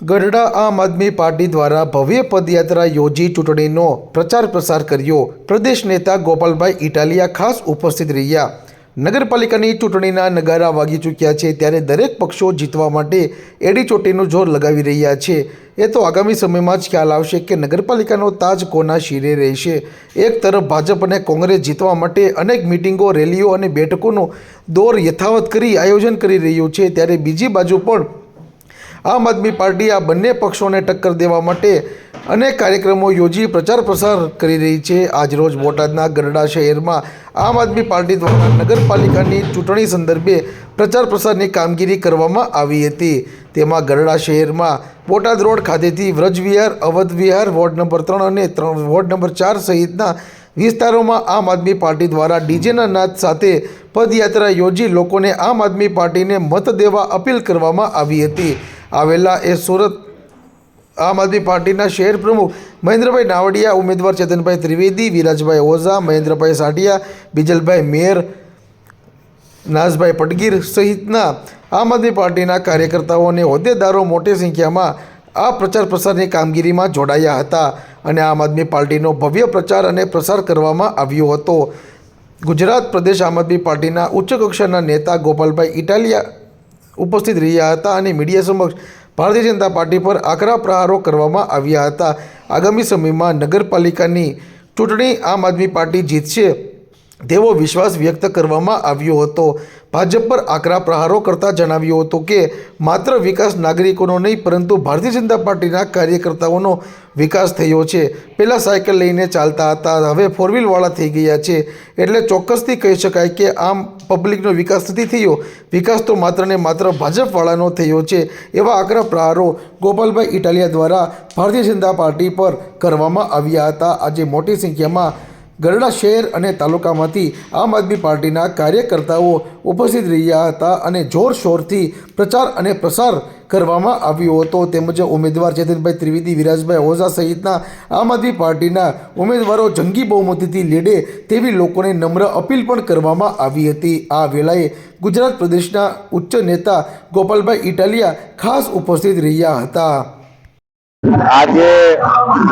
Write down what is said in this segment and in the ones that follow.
ગઢડા આમ આદમી પાર્ટી દ્વારા ભવ્ય પદયાત્રા યોજી ચૂંટણીનો પ્રચાર પ્રસાર કર્યો. પ્રદેશ નેતા ગોપાલભાઈ ઇટાલિયા ખાસ ઉપસ્થિત રહ્યા. નગરપાલિકાની ચૂંટણીના નગારા વાગી ચૂક્યા છે ત્યારે દરેક પક્ષો જીતવા માટે એડી જોર લગાવી રહ્યા છે. એ તો આગામી સમયમાં જ ખ્યાલ આવશે કે નગરપાલિકાનો તાજ કોના શિરે રહેશે. એક તરફ ભાજપ અને કોંગ્રેસ જીતવા માટે અનેક મિટિંગો, રેલીઓ અને બેઠકોનો દોર યથાવત કરી આયોજન કરી રહ્યું છે, ત્યારે બીજી બાજુ પણ આમ આદમી પાર્ટી આ બંને પક્ષોને ટક્કર દેવા માટે અનેક કાર્યક્રમો યોજી પ્રચાર પ્રસાર કરી રહી છે. આજરોજ બોટાદના ગરડા શહેરમાં આમ આદમી પાર્ટી દ્વારા નગરપાલિકાની ચૂંટણી સંદર્ભે પ્રચાર પ્રસારની કામગીરી કરવામાં આવી હતી. તેમાં ગરડા શહેરમાં બોટાદ રોડ ખાતેથી વ્રજવિહાર અવધ વિહાર વોર્ડ નંબર ત્રણ અને ત્રણ, વોર્ડ નંબર ચાર સહિતના વિસ્તારોમાં આમ આદમી પાર્ટી દ્વારા ડીજેના નાદ સાથે પદયાત્રા યોજી લોકોને આમ આદમી પાર્ટીને મત દેવા અપીલ કરવામાં આવી હતી. આવેલા એ સુરત આમ આદમી પાર્ટીના શહેર પ્રમુખ મહેન્દ્રભાઈ નાવડિયા, ઉમેદવાર ચેતનભાઈ ત્રિવેદી, વિરાજભાઈ ઓઝા, મહેન્દ્રભાઈ સાઢિયા, બીજલભાઈ મેર નાઝભાઈ પટગીર સહિતના આમ આદમી પાર્ટીના કાર્યકર્તાઓ અને હોદ્દેદારો મોટી સંખ્યામાં આ પ્રચાર પ્રસારની કામગીરીમાં જોડાયા હતા અને આમ આદમી પાર્ટીનો ભવ્ય પ્રચાર અને પ્રસાર કરવામાં આવ્યો હતો. ગુજરાત પ્રદેશ આમ આદમી પાર્ટીના ઉચ્ચ કક્ષાના નેતા ગોપાલભાઈ ઇટાલિયા ઉપસ્થિત રહ્યા હતા અને મીડિયા સમક્ષ ભારતીય જનતા પાર્ટી પર આકરા પ્રહારો કરવામાં આવ્યા હતા. આગામી સમયમાં નગરપાલિકાની ચૂંટણી આમ આદમી પાર્ટી જીતશે તેવો વિશ્વાસ વ્યક્ત કરવામાં આવ્યો હતો. ભાજપ પર આકરા પ્રહારો કરતાં જણાવ્યું હતું કે, માત્ર વિકાસ નાગરિકોનો નહીં, પરંતુ ભારતીય જનતા પાર્ટીના કાર્યકર્તાઓનો વિકાસ થયો છે. પહેલાં સાયકલ લઈને ચાલતા હતા, હવે ફોર વ્હીલવાળા થઈ ગયા છે. એટલે ચોક્કસથી કહી શકાય કે આમ પબ્લિકનો વિકાસ નથી થયો. વિકાસ તો માત્ર ને માત્ર ભાજપવાળાનો થયો છે, એવા આકરા પ્રહારો ગોપાલભાઈ ઇટાલિયા દ્વારા ભારતીય જનતા પાર્ટી પર કરવામાં આવ્યા હતા. આજે મોટી સંખ્યામાં ગરડા શહેર અને તાલુકામાંથી આમ આદમી પાર્ટીના કાર્યકર્તાઓ ઉપસ્થિત રહ્યા હતા અને જોરશોરથી પ્રચાર અને પ્રસાર કરવામાં આવ્યો હતો. તેમજ ઉમેદવાર ચેતનભાઈ ત્રિવેદી, વિરાજભાઈ ઓઝા સહિતના આમ આદમી પાર્ટીના ઉમેદવારો જંગી બહુમતીથી લેડે તેવી લોકોને નમ્ર અપીલ પણ કરવામાં આવી હતી. આ વેળાએ ગુજરાત પ્રદેશના ઉચ્ચ નેતા ગોપાલભાઈ ઇટાલિયા ખાસ ઉપસ્થિત રહ્યા હતા. આજે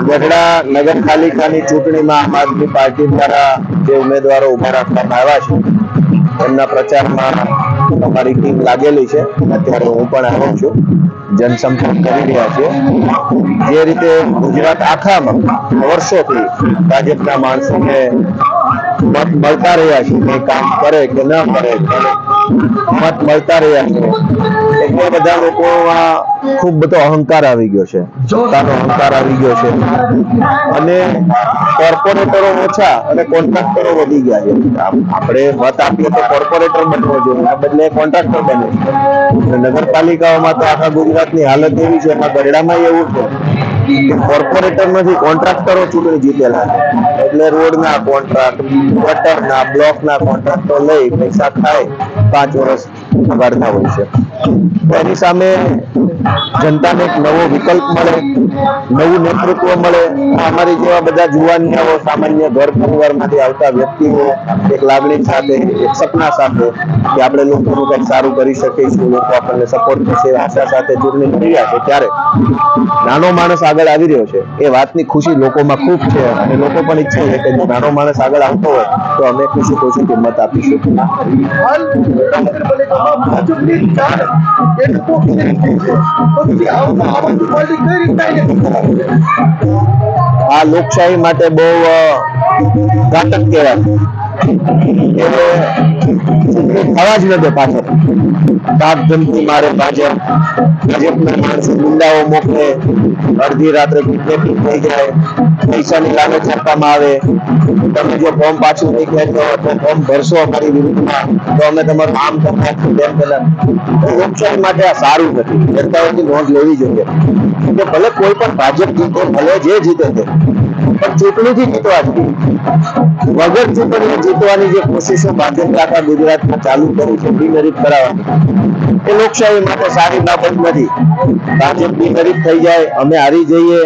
ગઢડા નગરપાલિકાની ચૂંટણીમાં આમ આદમી પાર્ટી દ્વારા જે ઉમેદવારો ઊભા રાખવામાં આવ્યા છે, એમના પ્રચારમાં અમારી ટીમ લાગેલી છે. અત્યારે હું પણ આવું છું. જનસંપર્ક કરી રહ્યા છીએ જે રીતે ગુજરાત આખામાં વર્ષોથી ભાજપના માણસોને મત મળતા રહ્યા છે, કે કામ કરે કે ન કરે મત મળતા રહ્યા છે. એટલે બધા લોકોમાં ખૂબ બધો અહંકાર આવી ગયો છે. પોતાનો અહંકાર આવી ગયો છે. અને કોર્પોરેટરો ઓછા અને કોન્ટ્રાક્ટરો વધી ગયા છે. આપણે મત આપીએ તો કોર્પોરેટર બનવો જોઈએ બદલે કોન્ટ્રાક્ટર બને નગરપાલિકાઓમાં તો આખા ગુજરાતની હાલત એવી છે, એમાં ગરડામાં એવું છે કે કોર્પોરેટર નથી કોન્ટ્રાક્ટરો ચૂંટણી જીતેલા એટલે રોડના કોન્ટ્રાક્ટ ગટરના બ્લોકના કોન્ટ્રાક્ટો લઈ પૈસા ખાય, પાંચ વર્ષ વગાડતા હોય છે. એની સામે જનતાને એક નવો વિકલ્પ મળે, નવું નેતૃત્વ મળે. અમારી જેવા બધા જુવાનિયાઓ સામાન્ય ઘર પરિવારમાંથી આવતા વ્યક્તિઓ એક લાગણી સાથે, એક સપના સાથે કે આપણે લોકોનું કંઈક સારું કરી શકીશું, લોકો આપણને સપોર્ટ કરશે, આશા સાથે ચૂંટણી કરી રહ્યા છે. ત્યારે નાનો માણસ આગળ આવી રહ્યો છે. એ વાતની ખુશી લોકોમાં ખૂબ છે અને લોકો પણ ઈચ્છે છે કે નાનો માણસ આગળ આવતો હોય તો અમે ખુશી ખુશી કિંમત આપીશું. આ લોકશાહી માટે બહુ ઘાતક કહેવાય. એટલે ચૂંટણી થવા જ ન પાછળ બાપ ધમકી મારે ભાજપ ભાજપના માણસો ગુંડાઓ મોકલે. અડધી રાત્રે કિડનેપિંગ થઈ જાય. પૈસાની લાલચ આપવામાં આવે. તમે જો ફોર્મ પાછું નહીં ખેંચો તો ફોર્મ ભરશો અમારી વિરુદ્ધમાં. તો અમે તમારું આમ કરી નાખશું તેમ કરી લોકશાહી માટે આ સારું નથી. જનતાઓની નોંધ લેવી જોઈએ. કે ભલે કોઈ પણ ભાજપ જીતે, ભલે જે જીતે પણ ચૂંટણીથી જીતવા જોઈએ વગર ચૂંટણી જીતવાની જે કોશિશો ભાજપે આખા ગુજરાતમાં ચાલુ કરી છે, બિનહરીફ કરાવવાની. એ લોકશાહી માટે સારી બાબત નથી. ભાજપ બિનહરીફ થઈ જાય, અમે હારી જઈએ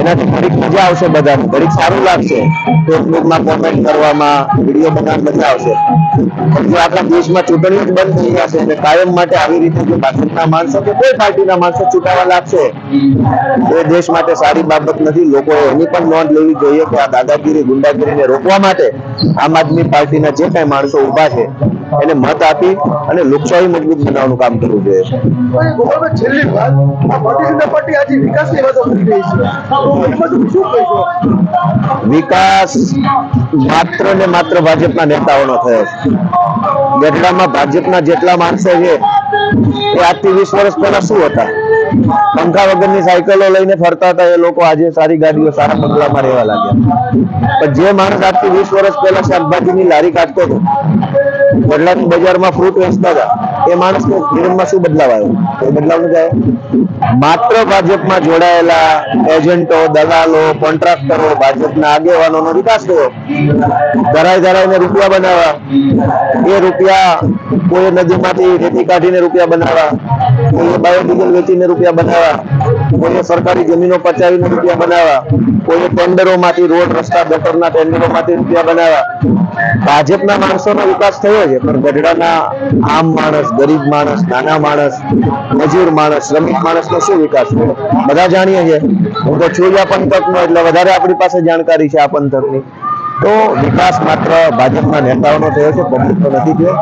એનાથી ઘડીક મજા આવશે બધાને. ઘડીક સારું લાગશે. ફેસબુકમાં કોમેન્ટ કરવામાં વીડિયો બનાવવા મજા આવશે. જો આપણા દેશમાં ચૂંટણીઓ જ બંધ થઈ જશે અને કાયમ માટે આવી રીતે જો ભાજપના માણસો કે કોઈ પાર્ટીના માણસો ચૂંટાવા લાગશે એ દેશ માટે સારી બાબત નથી. લોકોએ એની પણ નોંધ લેવી જોઈએ કે આ દાદાગીરી, ગુંડાગીરીને રોકવા માટે આમ આદમી પાર્ટીના જે કાંઈ માણસો ઊભા છે એને મત આપી અને લોકશાહી મજબૂત બનાવવાનું કામ કરવું જોઈએ. છેલ્લી વાત ભારતીય જનતા પાર્ટી આજે વિકાસની વાતો કરી રહી છે. તો એમાં તમે શું કહેશો વિકાસ માત્ર ને માત્ર ભાજપના નેતાઓનો થયો છે. ગઢડામાં ભાજપના જેટલા માણસો છે એ આજથી વીસ વર્ષ પહેલા શું હતા? પંખા વગરની સાયકલો લઈને ફરતા હતા એ લોકો આજે સારી ગાડીઓ, સારા બંગલામાં રહેવા લાગ્યા. પણ જે માણસ આજથી વીસ વર્ષ પહેલા શાકભાજીની લારી કાઢતો હતો, વડલાની બજારમાં ફ્રૂટ વેચતા હતા, એ માણસને જીવનમાં શું બદલાવ કોઈ બદલાવ નથી માત્ર ભાજપમાં જોડાયેલા એજન્ટો, દલાલો, કોન્ટ્રાક્ટરો, ભાજપના આગેવાનોનો વિકાસ થયો. ધરાઈ ધરાઈને રૂપિયા બનાવવા. એ રૂપિયા કોઈ નદીમાંથી રેતી કાઢીને રૂપિયા બનાવવા. બાયોડીઝલ વેચીને રૂપિયા બનાવવા કોઈએ સરકારી જમીનો પચાવીને રૂપિયા બનાવવા કોઈએ ટેન્ડરોમાંથી રોડ, રસ્તા, ગટરના ટેન્ડરોમાંથી રૂપિયા બનાવવા ભાજપના માણસોનો વિકાસ થયો છે, પણ ગઢડાના આમ માણસ, ગરીબ માણસ, નાના માણસ, મજૂર માણસ, શ્રમિક માણસનો શું વિકાસ થયો? બધા જાણીએ છીએ. હું તો છું આ પંથકનો, એટલે વધારે આપણી પાસે જાણકારી છે આ પંથકની. તો વિકાસ માત્ર ભાજપના નેતાઓનો થયો છે પબ્લિકનો નથી થયો.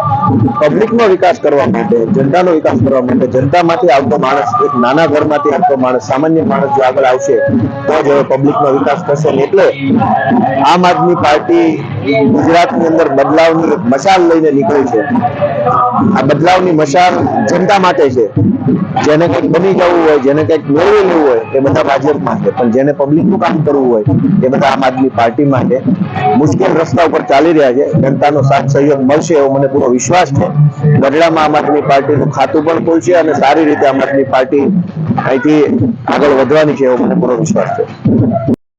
પબ્લિકનો વિકાસ કરવા માટે, જનતાનો વિકાસ કરવા માટે જનતામાંથી આવતો માણસ, એક નાના ઘરમાંથી આવતો માણસ, સામાન્ય માણસ જો આગળ આવશે, તો જ હવે પબ્લિકનો વિકાસ થશે એટલે આમ આદમી પાર્ટી ગુજરાતની અંદર બદલાવની મશાલ લઈને નીકળી છે. આ બદલાવની મશાલ જનતા માટે છે. જેને કંઈક બની જવું હોય, જેને કંઈક મેળવી લેવું હોય, એ બધા ભાજપમાં છે પણ જેને પબ્લિકનું કામ કરવું હોય, એ બધા આમ આદમી પાર્ટી માટે. મુશ્કેલ રસ્તા ઉપર ચાલી રહ્યા છે. જનતાનો સાથ સહયોગ મળશે એવો મને પૂરો વિશ્વાસ છે. ગઢડામાં આમ આદમી પાર્ટીનું ખાતું પણ ખુલશે અને સારી રીતે આમ આદમી પાર્ટી અહીંથી આગળ વધવાની છે એવો મને પૂરો વિશ્વાસ છે.